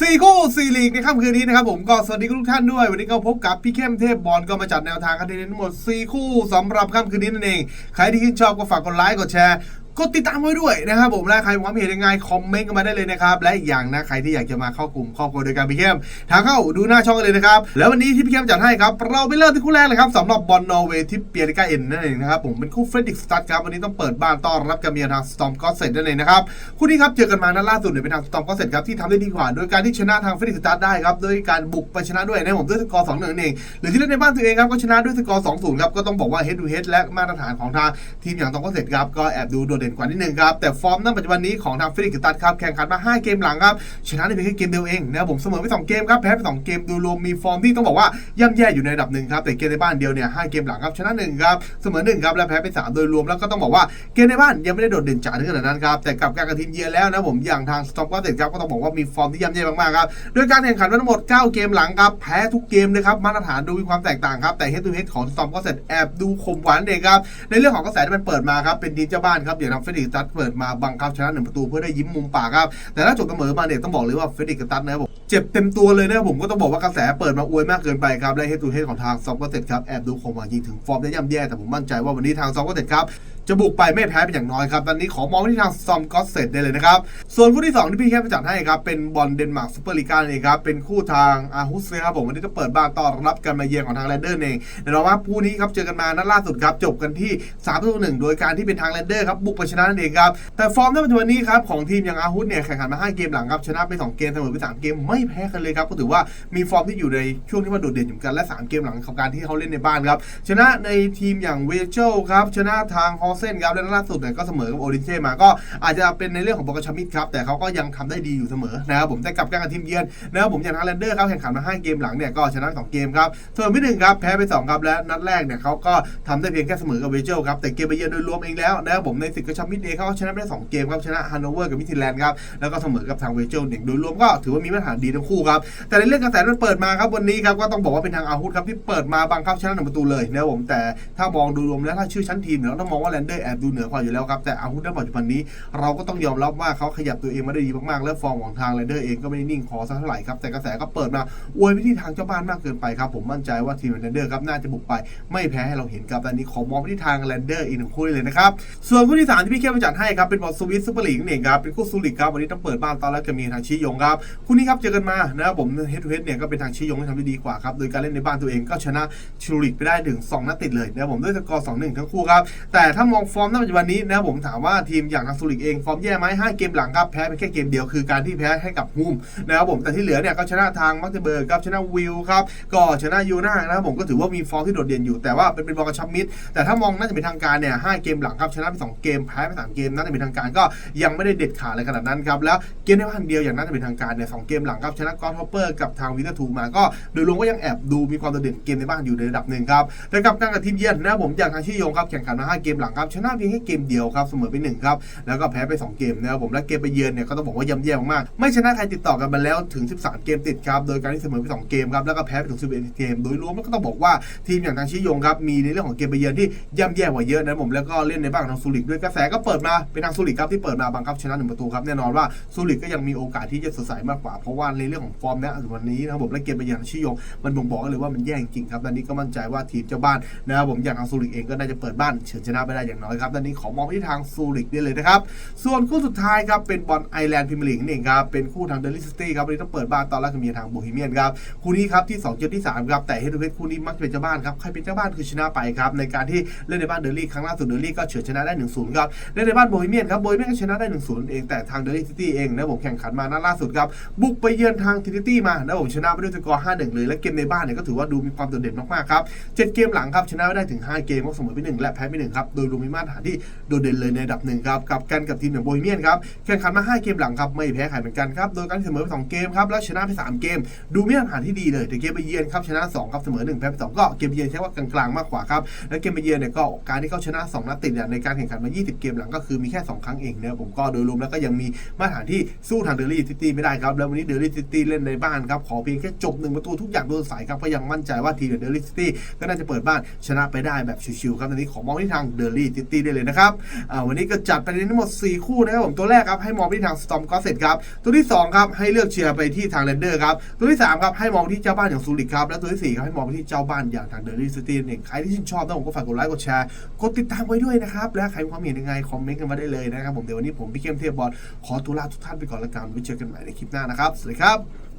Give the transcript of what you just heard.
สี่คู่สี่ลีกในค่ำคืนนี้นะครับผมก็สวัสดีทุกท่านด้วย วันนี้ก็พบกับพี่เข้มเทพบอลก็มาจัดแนวทางกันในทั้งหมด 4 คู่สำหรับค่ำคืนนี้นั่นเอง ใครที่ชื่นชอบก็ฝากกดไลค์กดแชร์ กดติดตามไว้ด้วยนะครับผมและใครมีความเห็นยังไงคอมเมนต์กันมาได้เลยนะครับ และอีกอย่างนะใครที่อยากจะมาเข้ากลุ่มครอบครัวโดยการพี่เข้มทางเข้าดูหน้าช่องกันเลยนะครับ แล้ววันนี้ที่พี่เข้มจัดให้ครับเราไปเริ่มที่คู่แรกเลยครับสำหรับบอลนอร์เวย์ที่เปียริกาเอ็นนั่นเองนะครับผมเป็นคู่เฟรดดิกสตัดครับวันนี้ต้องเปิดบ้านต้อนรับการเมียทางสตอมก็เสร็จนั่นเองนะครับคู่นี้ครับเจอกันมานัดล่าสุดเนี่ยเป็นทางสตอมก็เสร็จครับที่ทำได้ดีกว่า โดยการที่ชนะทางเฟรดดิกสตัดได้ครับโดยการบุกไปชนะด้วยนะผมด้วยสกอร์2-1นั่นเองหรือที่เล่นในบ้านตัวเองครับก็ชนะด้วยสกอร์2-0ครับก็ต้องบอกว่าเฮดทูเฮดและมาตรฐานของทางทีมอย่างสตอมก็เสร็จครับก็แอบดูโดดเด่นกว่านิดนึงครับแต่ฟอร์มณปัจจุบันนี้ของทางเฟรดดิกสตัดครับแข่งขันมา 5 เกมหลังครับชนะได้เพียงแค่เกมเดียวเองนะครับผมเสมอไป2เกมครับแพ้ไป2เกมดูรวมมีฟอร์มที่ต้องบอกว่าย่ำแย่อยู่ในระดับหนึ่งครับแต่เกมในบ้านเดียวเนี่ย5เกมหลังครับชนะ1ครับเสมอ1ครับและแพ้ไป 3 โดยรวมแล้วก็ต้องบอกว่าเกมในบ้านยังไม่ได้โดดเด่นจ๋าถึงขนาดนั้นครับแต่กับการกระทิมเยือนแล้วนะผมอย่างทางสต็อมก็เสร็จครับก็ต้องบอกว่ามีฟอร์มที่ย่ำแย่มากๆครับโดยการแข่งขันทั้งหมด 9 เกมหลังครับแพ้ทุกเกมเลยครับมาตรฐานดูมีความแตกต่างครับแต่เฮดทูเฮดของสต็อมก็เสร็จแอบดูคมหวานเด็กครับในเรื่องของกระแสที่มันเปิดมาครับเป็นทีมเจ้าบ้านครับอย่างทางเฟรดิกสตัสเปิดมาบังคับชนะหนึ่งประตูเพื่อได้ยิ้มมุมปากครับ แต่ถ้าจบเสมอมาเนี่ยต้องบอกเลยว่าเฟรดริกกับตัสนะครับผมเจ็บเต็มตัวเลยนะครับผมก็ต้องบอกว่ากระแสเปิดมาอวยมากเกินไปครับและเฮดทูเฮดของทางซอฟก็เต็ดครับแอบดูคงมายิงถึงฟอร์มได้ย่ำแย่แต่ผมมั่นใจว่าวันนี้ทางซอฟก็เต็ดครับ จะบุกไปไม่แพ้เป็นอย่างน้อยครับตอนนี้ขอมองไปที่ทางซอมก็เสร็จได้เลยนะครับ ส่วนคู่ที่สองที่พี่แค่ไปจัดให้ครับ เป็นบอลเดนมาร์กซูเปอร์ลีกาเองครับ เป็นคู่ทางอาฮุสนะครับผมวันนี้จะเปิดบ้านต้อนรับการมาเยือนของทางแรนเดอร์เองเดี๋ยวเราว่าคู่นี้ครับเจอกันมานัดล่าสุดครับจบกันที่3ต่อ1โดยการที่เป็นทางแรนเดอร์ครับบุกไปชนะนั่นเองครับแต่ฟอร์มในปัจจุบันนี้ครับของทีมอย่างอาฮุสเนี่ยแข่งขันมา 5 เกมหลังครับชนะไป2เกมเสมอไป3เกมไม่แพ้กันเลยครับก็ถือว่ามีฟอร์มที่อยู่ในช่วงที่ว่าโดดเด่นอยู่กันและ 3 เกมหลังของการที่เขาเล่นในบ้านครับชนะในทีมอย่างเวเจลครับชนะทางฮอลเซนครับและล่าสุดเนี่ยก็เสมอกับโอรินเช่มาก็อาจจะเป็นในเรื่องของโปรกชมิดครับแต่เขาก็ยังทำได้ดีอยู่เสมอนะครับผมแต่กลับกันกับทีมเยือนนะครับผมอย่างทางแรนเดอร์ครับแข่งขันมา5เกมหลังเนี่ยก็ชนะ2เกมครับส่วนที่หนึ่งครับแพ้ไป2ครับและนัดแรกเนี่ยเขาก็ทำได้เพียงแค่เสมอกับเวเจลครับแต่เกมไปเยือนโดยรวมเองแล้วนะครับผมในศึกกระชับมิดเองเขาชนะไปได้สองเกมครับชนะฮันโนเวอร์กับมิทิแลนด์ครับแล้วก็เสมอกับทางเวเจลเนี่ยโดยรวมก็ถือว่ามีมาตรฐานดีทั้งคู่ครับแต่ในเรื่องกระแสมันเปิดมาครับวันนี้ครับก็ต้องบอกว่าเป็นทางอาฮุดครับที่เปิดมาบังคับชนะหนึ่งประตูเลยนะครับผมแต่ถ้ามองดูรวมแล้วถ้าชื่อชั้นทีมเนี่ยเราต้องมองว่าแลนเดอร์แอบดูเหนือกว่าอยู่แล้วครับ แต่อาฮุดในปัจจุบันนี้ เราก็ต้องยอมรับว่าเขาขยับตัวเองมาได้ดีมากๆ และฟอร์มของทางแลนเดอร์เองก็ไม่ได้นิ่งพอสักเท่าไหร่ครับ แต่กระแสก็เปิดมาอวยไปที่ทางเจ้าบ้านมากเกินไปครับ ผมมั่นใจว่าทีมแลนเดอร์ครับน่าจะบุกไป ไม่แพ้ให้เราเห็นครับตอนนี้ขอมองไปที่ทางแลนเดอร์อีกหนึ่งคู่เลยนะครับส่วนคู่ที่สามที่พี่เข้มาจัดให้ครับเป็นบอลสวิตซูเปอร์ลีกนั่เองครับเป็นคู่ซูริกครับวันนี้ต้องเปิดบ้านตอนแรกจะมีทางชิยงครับคู่นี้ครับเจอกันมานะครับผมเฮดทูเฮดเนี่ยก็เป็นทางชิยงที่ทำได้ดีกว่าครับโดยการเล่นในบ้านตัวเองก็ชนะชูริกไปได้ถึงสองนัดติดเลยนะครับผมด้วยสกอร์สองหนึ่งทั้งคู่ครับแต่ถ้ามองฟอร์มณปัจจุบันนี้นะครับผมถามว่าทีมอย่างทางซูริกเองฟอร์มแย่ไหมห้าเกมหลังครับแพ้เป็นแค่เกมเดียวคือการที่แพ้ให้กับฮูมนะครับผมแต่ที่เหลือเนี่ยก็ชนะทางมักเตเบิร์กครับชนะวิลครับก็ชนะยูน่านะครับผมก็ถือว่ามีฟอร์มที่โดดเด่นอยู่แต่ว่าเป็นเป็นบอลกระชับมิดแต่ถ้ามองน่าจะเป็นทางการเนี่ยห้าเกมหลังครับชนะไปสองเกมแพ้ไปสามเกมน่าจะเป็นทางการก็ยังไม่ได้เด็ดขาดอะไรขนาดนั้นครับแล้วเกมในบ้านเดียวอย่างน่าจะเป็นทางการเนี่ยสองเกมหลังครับชนะกอล์ฟฮอปเปอร์กับทางวินเทอร์ทูมาก็โดยรวมก็ยังแอบดูมีความโดดเด่นเกมในบ้านอยู่ในระดับหนึ่งครับแต่กับการกับทีมเยือนนะครับผมอย่างทางชิโยงครับแข่งขันมาห้าเกมหลังครับชนะเพียงแค่เกมเดียวครับเสมอไปหนึ่งครับแล้วก็แพ้ไปสองเกมนะครับผมและเกมไปเยือนเนี่ยก็ต้องบอกว่าย่ำแย่มากๆไม่ชนะใครติดต่อกันมาแล้วถึง 13 เกมติดครับโดยการที่เสมอไป 2 เกมครับแล้วก็แพ้ไปถึง11เกม โดยรวมแล้วก็ต้องบอกว่าทีมอย่างทางชิยงครับมีในเรื่องของเกมไปเยือนที่ย่ำแย่กว่าเยอะนะผมแล้วก็เล่นในบ้านของทางซูริกด้วยกระแสก็เปิดมาเป็นทางซูริกครับที่เปิดมาบังคับชนะหนึ่งประตูครับแน่นอนว่าซูริกก็ยังมีโอกาสที่จะสดใสมากกว่าเพราะว่าในเรื่องของฟอร์มณวันนี้นะครับผมและเกมไปเยือนชิยง มันบ่งบอกเลยว่ามันแย่จริงครับตอนนี้ก็มั่นใจว่าทีมเจ้าบ้านนะครับผมอย่างทางซูริกเองก็น่าจะเปิดบ้านเฉือนชนะไปได้อย่างน้อยครับ ตอนนี้ขอมองไปที่ทางซูริกได้เลยนะครับ ส่วนคู่สุดท้ายครับ เป็นบอลไอแลนด์พรีเมลีกนั่นเองครับ เป็นคู่ทางเดลิสตี้ครับวันนี้ต้องเปิดบ้านตอนแรกก็มีทางโบฮีเมียนครับ คู่นี้ครับที่2เกมที่3ครับแต่เฮดทูเฮดคู่นี้มักจะเป็นเจ้าบ้านครับ ใครเป็นเจ้าบ้านคือชนะไปครับ ในการที่เล่นในบ้านเดลี่ครั้งล่าสุดเดลี่ก็เฉือนชนะได้1-0ครับ เล่นในบ้านโบฮีเมียนครับ โบฮีเมียนก็ชนะได้1-0เอง แต่ทางเดลี่ซิตี้เองนะผมแข่งขันมานัดล่าสุดครับ บุกไปเยือนทางทินิตี้มานะผมชนะไปด้วยสกอร์5-1เลย และเกมในบ้านเนี่ยก็ถือว่าดูมีความโดดเด่นมากๆครับเจ็ดเกมหลังครับชนะได้ถึง 5 เกมก็เสมอไป1และแพ้ไป1ครับ โดยรวมมีมาตรฐานที่โดดเด่นเลยในระดับหนึ่งครับกับกันกับทีมอย่างโบฮีเมียนครับแข่งขันมา 5 เกมหลังครับไม่แพ้ใครเหมือนกันครับโดยการเสมอไป2เกมครับแล้วชนะไป 3 เกม ดูมีมาตรฐานที่ดีเลยแต่เกมไปเยือนครับชนะ2ครับเสมอ1แพ้ไป2ก็เกมไปเยือนใช้ว่ากลางๆมากกว่าครับและเกมไปเยือนเนี่ยก็การที่เขาชนะ2นัดติดเนี่ยในการแข่งขันมา 20 เกมหลังก็คือมีแค่ 2 ครั้งเองเนะครับผมก็โดยรวมแล้วก็ยังมีมาตรฐานที่สู้ทางเดลี่ซิตี้ไม่ได้ครับแล้ววันนี้เดลี่ซิตี้เล่นในบ้านครับขอเพียงแค่จบหนึ่งประตูทุกอย่างโดนใส่ครับก็ยังมั่นใจว่าทีมเดลี่ซิตี้ก็น่าจะเปิดบ้านชนะไปได้แบบชิวๆครับตอนนี้ขอมองที่ทางเดลี่ซิตี้ได้เลยนะครับอ่าวันนี้ก็จัดไปทั้งหมด 4 คู่นะครับผมตัวแรกครับให้มองไปที่ทางสตอมก็เสร็จครับตัวที่2ครับให้เลือกเชียร์ไปที่ทางเรนเดอร์ครับตัวที่3ครับให้มองที่เจ้าบ้านอย่างซูริกครับและตัวที่4ครับให้มองไปที่เจ้าบ้านอย่างทางเดอร์ลี่ซิตี้นั่นเองใครที่ชื่นชอบนะผมก็ฝากกดไลค์กดแชร์กดติดตามไว้ด้วยนะครับและใครมีความเห็นยังไงคอมเมนต์กันมาได้เลยนะครับผมเดี๋ยววันนี้ผมพี่เข้มเทพบอลขอตัวลาทุกท่านไปก่อนละกันไว้เจอกันใหม่ในคลิปหน้านะครับสวัสดีครับ